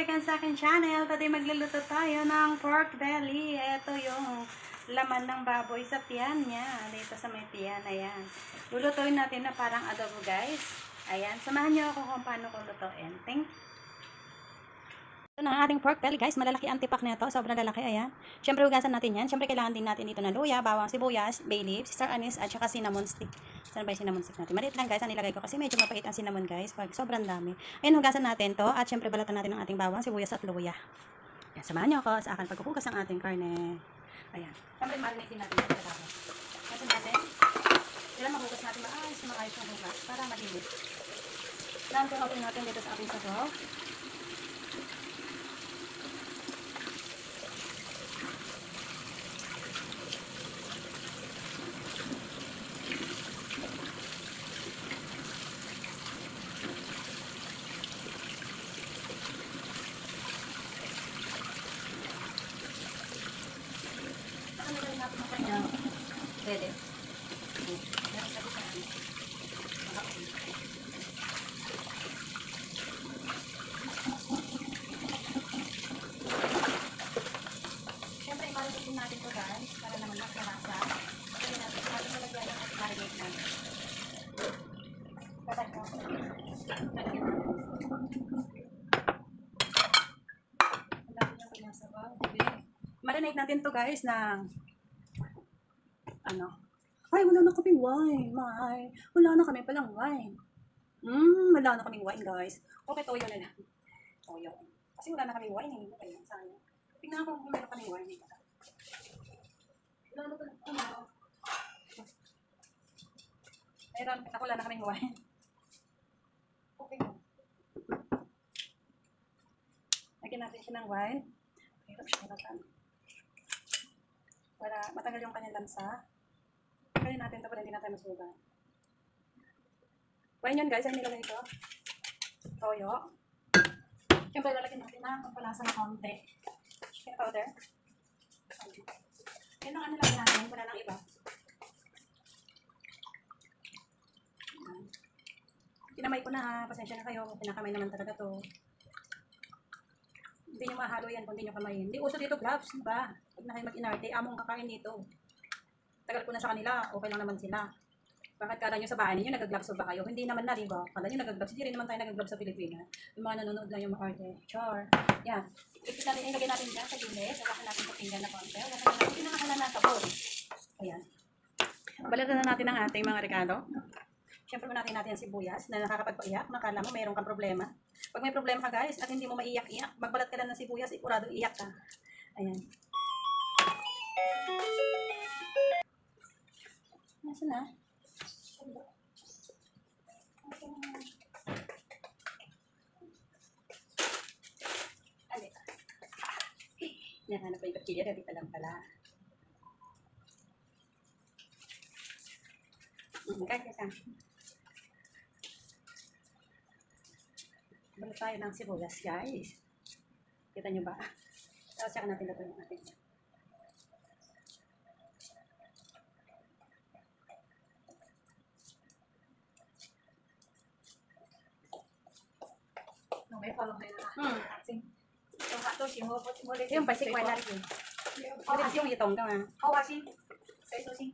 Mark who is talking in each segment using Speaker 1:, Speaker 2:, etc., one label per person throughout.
Speaker 1: again sa akin channel. Today magluluto tayo ng pork belly. Ito yung laman ng baboy sa tiyan niya. Dito sa may tiyan. Ayan. Lulutuin natin na parang adobo guys. Ayan. Samahan niyo ako kung paano ko lutuin. Thank ito na ating pork belly guys. Malalaki ang tipak nito. Sobrang lalaki. Ayan. Siyempre hugasan natin yan. Siyempre kailangan din natin dito na luya, bawang sibuyas, bay leaves, star anise, at saka cinnamon stick. Saan ba yung cinnamon stick natin? Maliit lang guys. Ang nilagay ko kasi medyo mapait ang cinnamon guys. Pag sobrang dami. Ayan, hugasan natin to. At siyempre balatan natin ang ating bawang, sibuyas at luya. Ayan, samahan niyo ako sa akin pagkukugas ng ating karne. Ayan. Siyempre marinate din natin trabaho. Kasi natin, kailangan mahugas natin maayos na maayos yung hugas para malinis. Lantuin natin dito sa ating sabaw. Ano na rin natin ang kanyang pwede. Meron sa bisa. Siyempre, imarinate din natin ito guys, para naman magkalasa. Kaya natin, natin nalagyan ng marinate natin. Patay ko. Lalagyan natin. Ang dami niyang pinasabaw. Hindi. Marinate natin to guys ng ano? Ay, wala na kaming wine, May. Wala na kami palang wine. Hmm, wala na kaming wine, guys. Okay, toyo na lang. Toyo. Kasi wala na kaming wine, eh. Okay, sayang. Tingnan ko kung meron kaming wine. Wala na pala. Ano? Wala na kaming wine. Okay. Lagyan natin siya ng wine. Pero siya natin. Para matagal yung kanyang lansa. Kaya natin ito para hindi natin masuga. Wine yun guys, ay nilagay ko. Toyo. Siyempre lalagyan natin ng pampalasa na konti. Chicken powder. Yan ang ano lang natin, wala nang iba. Kinamay ko na ha, pasensya na kayo, pinakamay naman talaga to. Hindi nyo mahalo yan kung hindi nyo kamayin. Hindi uso dito gloves, di Pag na kayo mag-inarte, among kakain dito. Tagal ko na sa kanila, okay lang naman sila. Bakit kala nyo sa bahay ninyo, nag-gloves ba kayo? Hindi naman na, di ba? Kala nyo nag-gloves, hindi rin naman tayo nag-gloves sa Pilipinas. Yung mga nanonood lang yung mga. Char. Yan. Ipit natin, ilagay natin dyan sa gilid. Lagakan natin sa pinggan na konti. Lagakan natin, hindi na nasa bowl. Ayan. Balatan na natin ang ating mga regalo. Siyempre, natin natin ang sibuyas na nakakapagpaiyak. Nakala mo, mayroon kang problema. Pag may problema ka, guys, at hindi mo maiyak-iyak, magbalat ka lang ng sibuyas, ikurado iyak ka. Ayan. Nasaan na? Ali. Nahanap ko yung kapilya, ready pa lang pala. Mm, kahit isa. Balik tayo ng sibuyas, guys. Kita nyo ba? Tapos saka natin luto yung ating.
Speaker 2: Tôi bạn tôi chỉ mua mua lên.
Speaker 1: Yung pasik wala rin. Hindi kasi yung itong ka nga.
Speaker 2: Ô bà xin. Sẽ số xin.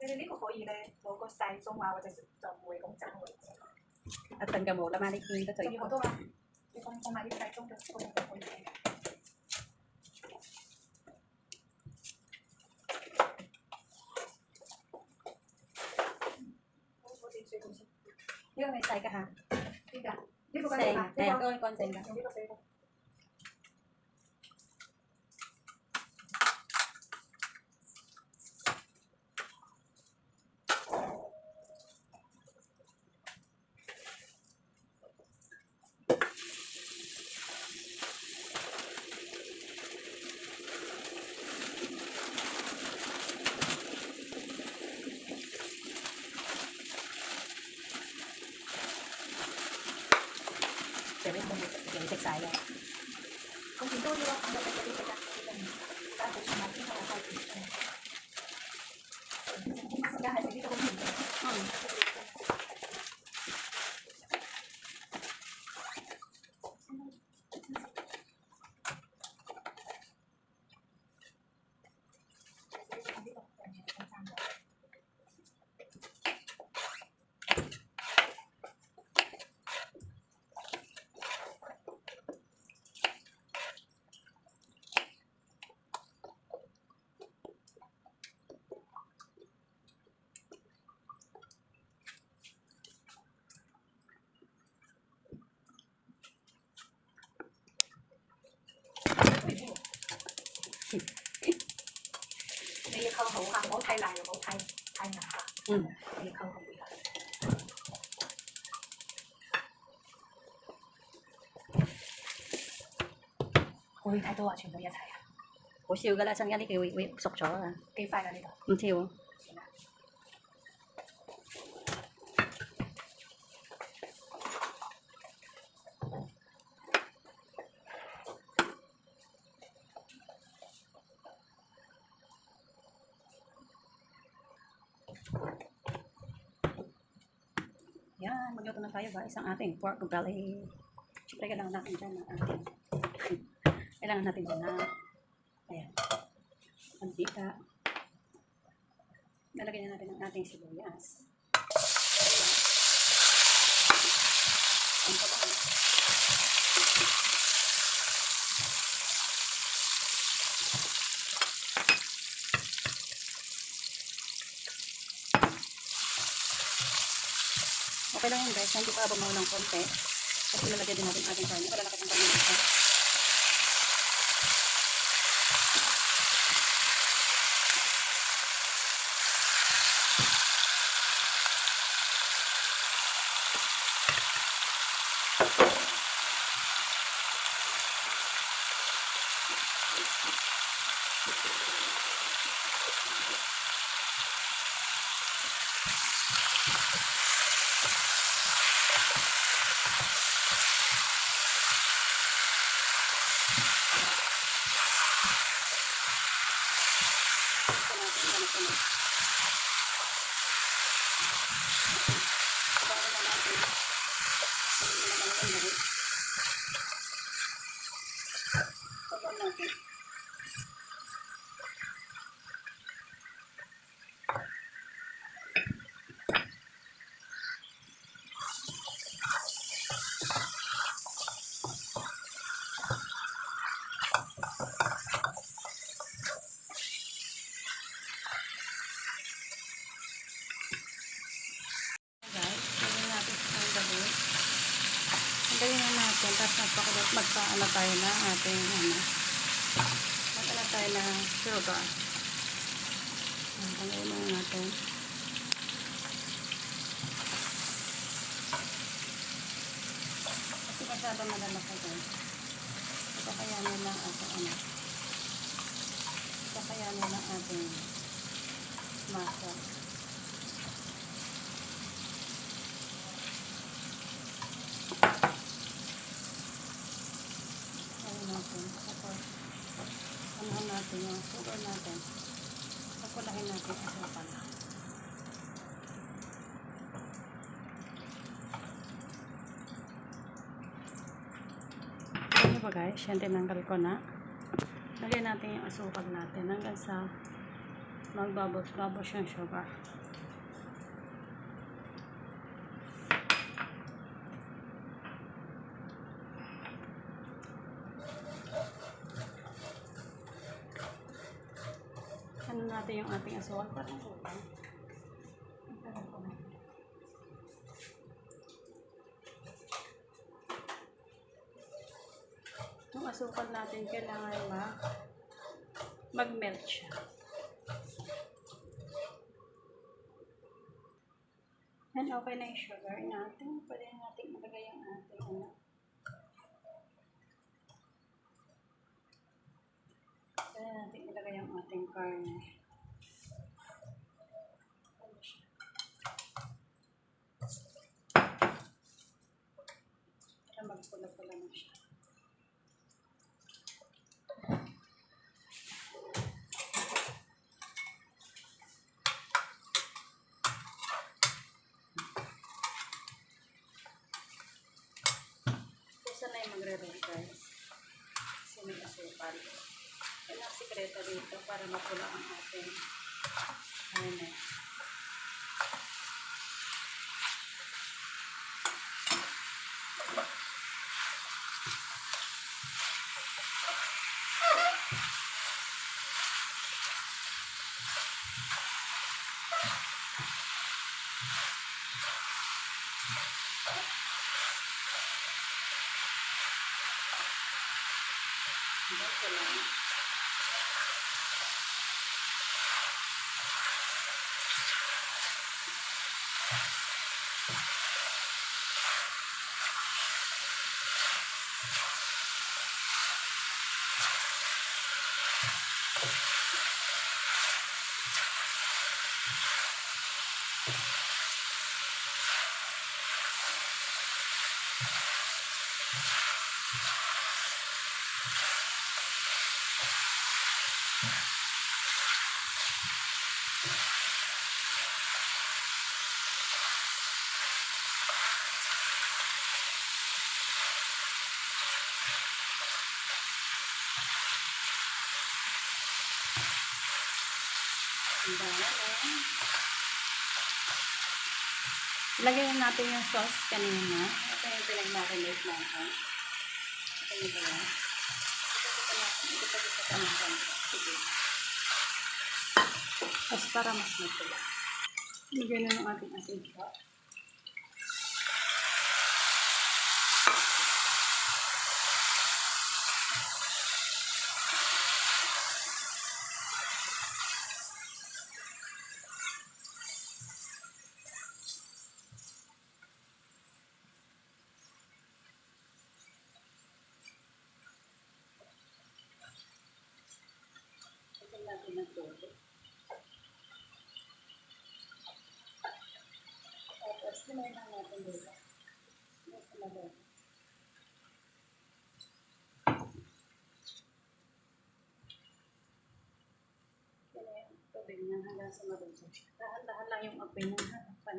Speaker 2: Thế nên có ý này, tôi có sai xong vào và sẽ chọn mùi công trang rồi.
Speaker 1: At tangga mo, lamalik yung 朝がもう
Speaker 2: ラマネキン
Speaker 1: だ
Speaker 2: と
Speaker 1: い
Speaker 2: うこ
Speaker 1: と
Speaker 2: は、
Speaker 1: このまま理
Speaker 2: 解とることもできない。Dígame, Saika, ajá. Diga, digo con Saika. Eh, con Saika.
Speaker 1: அந்த
Speaker 2: Đây là khâu hậu hàng bố thay lại rồi bố thay thay nhà hàng.
Speaker 1: อืม
Speaker 2: Đây là khâu hậu bị lại. Ôi, thái tô à, chuyển tới nhà thầy à.
Speaker 1: 好笑噶啦，陣間啲佢會會熟咗啊，
Speaker 2: Cây phai là đây rồi.
Speaker 1: 唔跳。 Yan, tayo guys ang ating pork belly. Siyempre kailangan natin dyan ang ating kailangan natin dyan na ayan, mantika. Lalagyan na natin ang ating sibuyas. Ang pababa. Okay lang yan guys, hindi pa bumaw ng konti. Kasi lalagyan din natin ating karne. Palalakit ang karne dito. Ito natin, ganito na. Bago na natin. Hindi na naman ang lagay. Tagal natin. guys. Gawin natin ang gabi. Gawin na natin. Tapos magpakulat, magpaano tayo na ating ano. Magpaano tayo na sugar. Ang na natin. Kasi masyado malalaki guys. Ito kaya nila ako ano. Ito kaya nila ating masa. Ano natin. Tapos, ano natin yung sugar natin. Pagkulahin natin sa sukan. Ano ba guys? Yan tinanggal ko na. Lagyan natin yung asukal natin hanggang sa magbabos-babos yung sugar. ano natin yung ating asukal parang utang. Ang asukal natin kailangan ma mag-melt siya. Yan, okay na yung sugar natin. Pwede na natin ilagay yung ating ano. Pwede natin ilagay yung ating karne. Ano siya? Para magpula-pula na siya. Sikreto dito para mapula ang ating karne. Dito lang. Ang dami, eh. Ilagay na natin yung sauce kanina. Ito yung pinag-marinate natin. Ito yung ba yan? Ito pa dito natin. Sige. Tapos para mas matula. Ilagay na ng ating ating shot. Ng tubig. Tapos, sinay lang natin dito. Ito na doon. Kaya yung tubig na hanggang sa malusog. Dahan-dahan lang yung apoy ng harapan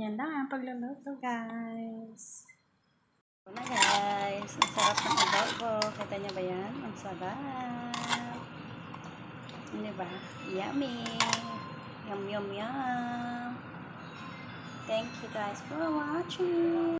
Speaker 1: Ganyan lang ang pagluluto, guys. Ito na, guys. Ang sarap ng adobo. Kita niyo ba yan? Ang sarap. Hindi ba? Yummy. Yum, yum, yum. Thank you, guys, for watching.